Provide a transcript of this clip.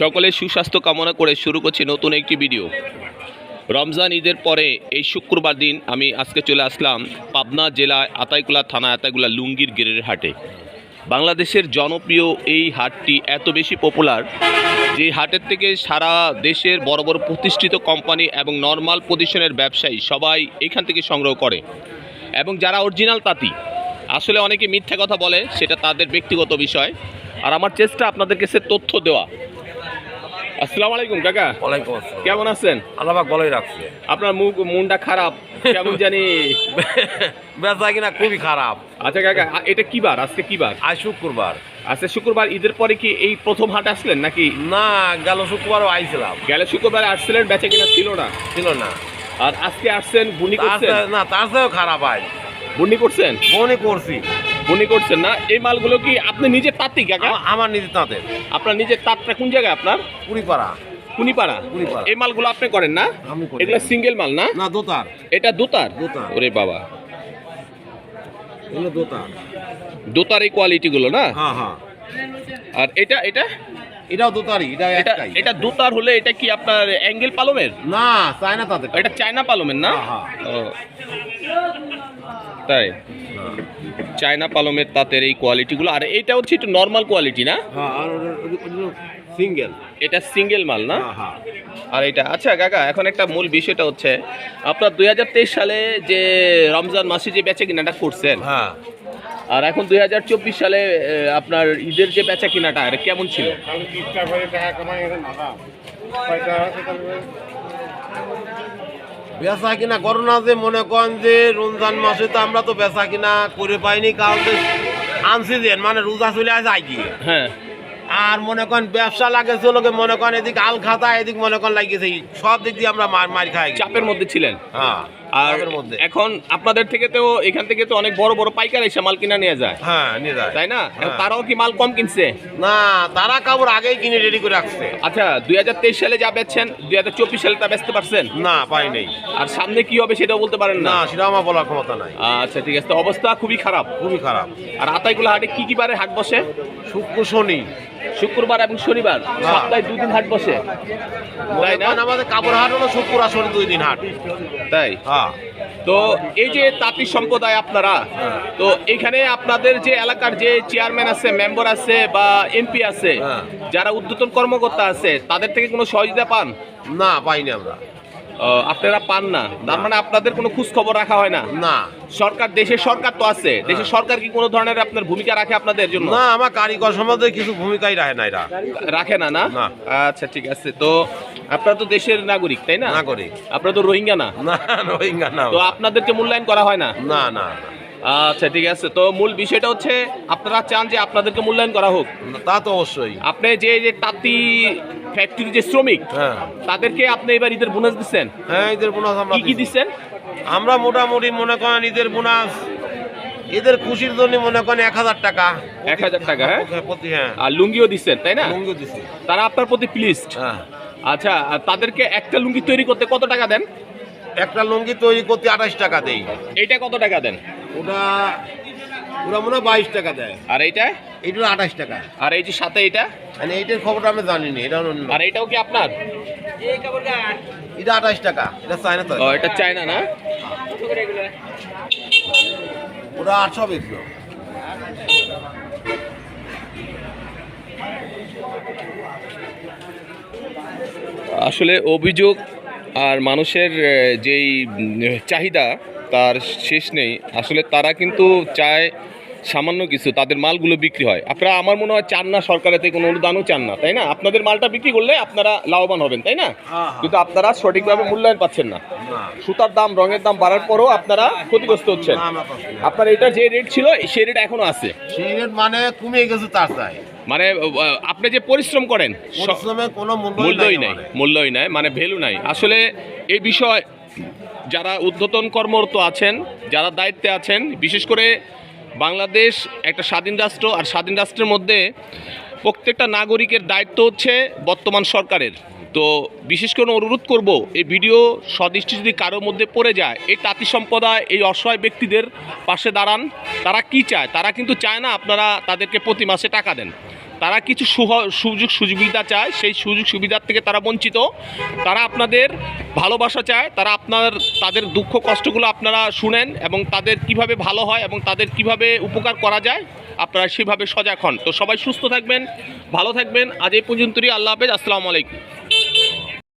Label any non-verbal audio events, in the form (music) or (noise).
সকলের সুস্বাস্থ্য কামনা করে শুরু করছি নতুন একটি ভিডিও। রমজান ঈদের পরে এই শুক্রবার দিন আমি আজকে চলে আসলাম পাবনা জেলায় আতাইকুলা থানা আতাইকুলা লুঙ্গির গেরের হাটে। বাংলাদেশের জনপ্রিয় এই হাটটি এত বেশি পপুলার যে হাটের থেকে সারা দেশের বড় বড় প্রতিষ্ঠিত কোম্পানি এবং নর্মাল পজিশনের ব্যবসায়ী সবাই এখান থেকে সংগ্রহ করে। এবং যারা অরিজিনাল তাঁতি আসলে অনেকে মিথ্যা কথা বলে সেটা তাদের ব্যক্তিগত বিষয়। আর আমার চেষ্টা আপনাদের কাছে তথ্য দেওয়া। আসসালামু আলাইকুম কাকা। ওয়ালাইকুম আসসালাম। কেমন আছেন? আল্লাহবাক ভালোই রাখছে। আপনার মুখ মনটা খারাপ কেমন জানি। (laughs) বেচা কিনা খুবই খারাপ। আচ্ছা কাকা এটা কি বার? আজকে কি বার? আজ শুক্রবার। আজকে শুক্রবার ঈদের পরে কি এই প্রথম হাট আসলেন নাকি? না গেল শুক্রবারও আইছিলাম। গেলে শুক্রবারে আসছিলেন বেচা কিনা ছিল না? ছিল না। আর আজকে আসছেন বুনি করছেন? না তার চেয়েও খারাপ আজ বুনি করছেন? মনে করছি। বুনি করছেন না? এই মালগুলো কি আপনি নিজে তাঁতি কাকা? আমা- আমার নিজে তাঁতের। আপনার নিজের তাঁতটা কোন জায়গায় আপনার? কুনিপাড়া কুড়িপাড়া। এই মালগুলো আপনি করেন না? এগুলো সিঙ্গেল মাল না? না দোতার। এটা দোতার। ওরে বাবা। দোতার। এই কোয়ালিটিগুলো না? হ্যাঁ হ্যাঁ। আর এটা এটা? এটাও দোতারই এটা একটাই। এটা দোতার হলে এটা কি আপনার অ্যাঙ্গেল পালমের? না চায় না তাদের। এটা চায়না পালমের না? হ্যাঁ, তাই? চায়না পালমের তাঁতের এই কোয়ালিটিগুলো আর এটা হচ্ছে একটু নর্মাল কোয়ালিটি না? হ্যাঁ সিঙ্গেল এটা সিঙ্গেল মাল না? হ্যাঁ হ্যাঁ। আর এটা আচ্ছা কাকা এখন একটা মূল বিষয়টা হচ্ছে আপনার দুই হাজার তেইশ সালে যে রমজান মাসে যে বেচা কিনাটা করছেন হ্যাঁ। আর এখন দুই হাজার চব্বিশ সালে আপনার ঈদের যে বেচা কিনাটা এটা কেমন ছিল? বেচা কিনা করোনা যে মনে করেন যে রমজান মাসে তো আমরা তো বেচা কিনা করে পাইনি কারণ যে আনছি যে মানে রোজা চলে আসে আই গিয়ে হ্যাঁ। আর মনে করেন ব্যবসা লাগেছে লোকে মনে করেন এদিক আল খাতা এদিক মনে করেন লাগিয়েছে সব দিক দিয়ে আমরা মার মার খাই। চাপের মধ্যে ছিলেন? হ্যাঁ। আর এখন আপনাদের থেকে তো এখান থেকে তো অনেক বড় বড় পাইকার এসে মাল কিনা নিয়ে যায়। হ্যাঁ নিয়ে যায়। তাই না? হ্যাঁ। তারাও কি মাল কম কিনছে? না তারা কাপড় আগেই কিনে রেডি করে রাখছে। আচ্ছা দুই হাজার তেইশ সালে যা বেচছেন দুই হাজার চব্বিশ সালে তা বেচতে পারছেন? না পাই নেই। আর সামনে কি হবে সেটাও বলতে পারেন না? না সেটা আমার বলার ক্ষমতা নাই। আচ্ছা ঠিক আছে। অবস্থা খুবই খারাপ। খুবই খারাপ। আর আতাইগুলো হাটে কি কি বারে হাট বসে? শুক্র শনি। শুক্রবার এবং শনিবার সপ্তাহে দুই দিন হাট বসে। তাই না? আমাদের কাপড় হাট হলো শুক্র আর শনি দুই দিন হাট। তাই? হ্যাঁ। তো এই যে তাঁতি সম্প্রদায় আপনারা। তো এখানে আপনাদের যে এলাকার যে চেয়ারম্যান আছে মেম্বার আছে বা এমপি আছে হ্যাঁ। যারা উদ্যতন কর্মকর্তা আছে তাদের থেকে কোনো সহযোগিতা পান? না পাইনি আমরা। আপনারা পান না। তার মানে আপনাদের কোনো খোঁজ খবর রাখা হয় না? না। সরকার দেশের সরকার তো আছে। দেশের সরকার কি কোনো ধরনের আপনার ভূমিকা রাখে আপনাদের জন্য? না আমার কারিগর সম্বন্ধে কিছু ভূমিকাই রাখে না এরা। রাখে না না। আচ্ছা ঠিক আছে। তো আপনারা তো দেশের নাগরিক তাই না? নাগরিক। আপনারা তো রোহিঙ্গা না? না রোহিঙ্গা না। তো আপনাদেরকে মূল্যায়ন করা হয় না না না। আচ্ছা ঠিক আছে। তো মূল বিষয়টা হচ্ছে আপনারা চান যে আপনাদেরকে মূল্যায়ন করা হোক। তা তো অবশ্যই। আপনি যে যে তাঁতি ফ্যাক্টরি যে শ্রমিক হ্যাঁ। তাদেরকে আপনি এবার ঈদের বোনাস দিচ্ছেন? হ্যাঁ ঈদের বোনাস আমরা কি কি। দিচ্ছেন? আমরা মোটামুটি মনে করেন ঈদের বোনাস ঈদের খুশির জন্য মনে করেন এক হাজার টাকা। এক হাজার টাকা হ্যাঁ? প্রতি হ্যাঁ। আর লুঙ্গিও দিচ্ছেন তাই না? লুঙ্গিও দিছি। তারা আপনার প্রতি প্লিজড হ্যাঁ। আচ্ছা আর তাদেরকে একটা লুঙ্গি তৈরি করতে কত টাকা দেন? একটা লুঙ্গি তৈরি করতে আঠাশ টাকা দেই। এইটা কত টাকা দেন? ওটা ওরা মনে হয় বাইশ টাকা দেয়। আর এইটা? এইটা আঠাশ টাকা। আর এই যে সাথে এটা মানে এইটার খবরটা আমি জানি না এটা অন্য। আর এইটাও কি আপনার? এটা আঠাশ টাকা এটা চায়না তো। এটা চায়না না? ওটা আটশো বেচলো। আসলে অভিযোগ আর মানুষের যেই চাহিদা তার শেষ নেই। আসলে তারা কিন্তু চায় সামান্য কিছু তাদের মালগুলো বিক্রি হয়। আপনারা আমার মনে হয় চান না সরকারের থেকে কোনো অনুদানও চান না তাই না? আপনাদের মালটা বিক্রি করলে আপনারা লাভবান হবেন তাই না? হ্যাঁ, কিন্তু আপনারা সঠিকভাবে মূল্যায়ন পাচ্ছেন না। সুতার দাম রঙের দাম বাড়ার পরও আপনারা ক্ষতিগ্রস্ত হচ্ছেন। আপনার এটা যে রেট ছিল সেই রেট এখনও আছে। সেই রেট মানে কমে গেছে তার চাই। মানে আপনি যে পরিশ্রম করেন পরিশ্রমে কোনো মূল্যই নাই নাই মূল্যই নাই মানে ভ্যালু নাই। আসলে এই বিষয় যারা উদ্যতন কর্মরত আছেন, যারা দায়িত্বে আছেন, বিশেষ করে বাংলাদেশ একটা স্বাধীন রাষ্ট্র আর স্বাধীন রাষ্ট্রের মধ্যে প্রত্যেকটা নাগরিকের দায়িত্ব হচ্ছে বর্তমান সরকারের। তো বিশেষ করে অনুরোধ করব, এই ভিডিও সদৃষ্টি যদি কারোর মধ্যে পড়ে যায়, এই তাঁতি সম্প্রদায়, এই অসহায় ব্যক্তিদের পাশে দাঁড়ান। তারা কি চায়? তারা কিন্তু চায় না আপনারা তাদেরকে প্রতি মাসে টাকা দেন। তারা কিছু সুযোগ সুবিধা চায়, সেই সুযোগ সুবিধার থেকে তারা বঞ্চিত। তারা আপনাদের ভালোবাসা চায়, তারা আপনার, তাদের দুঃখ কষ্টগুলো আপনারা শুনেন এবং তাদের কীভাবে ভালো হয় এবং তাদের কীভাবে উপকার করা যায়, আপনারা সেভাবে সজাগ হন। তো সবাই সুস্থ থাকবেন, ভালো থাকবেন। আজ এই পর্যন্তই, আল্লাহ হাফেজ, আসসালামু আলাইকুম।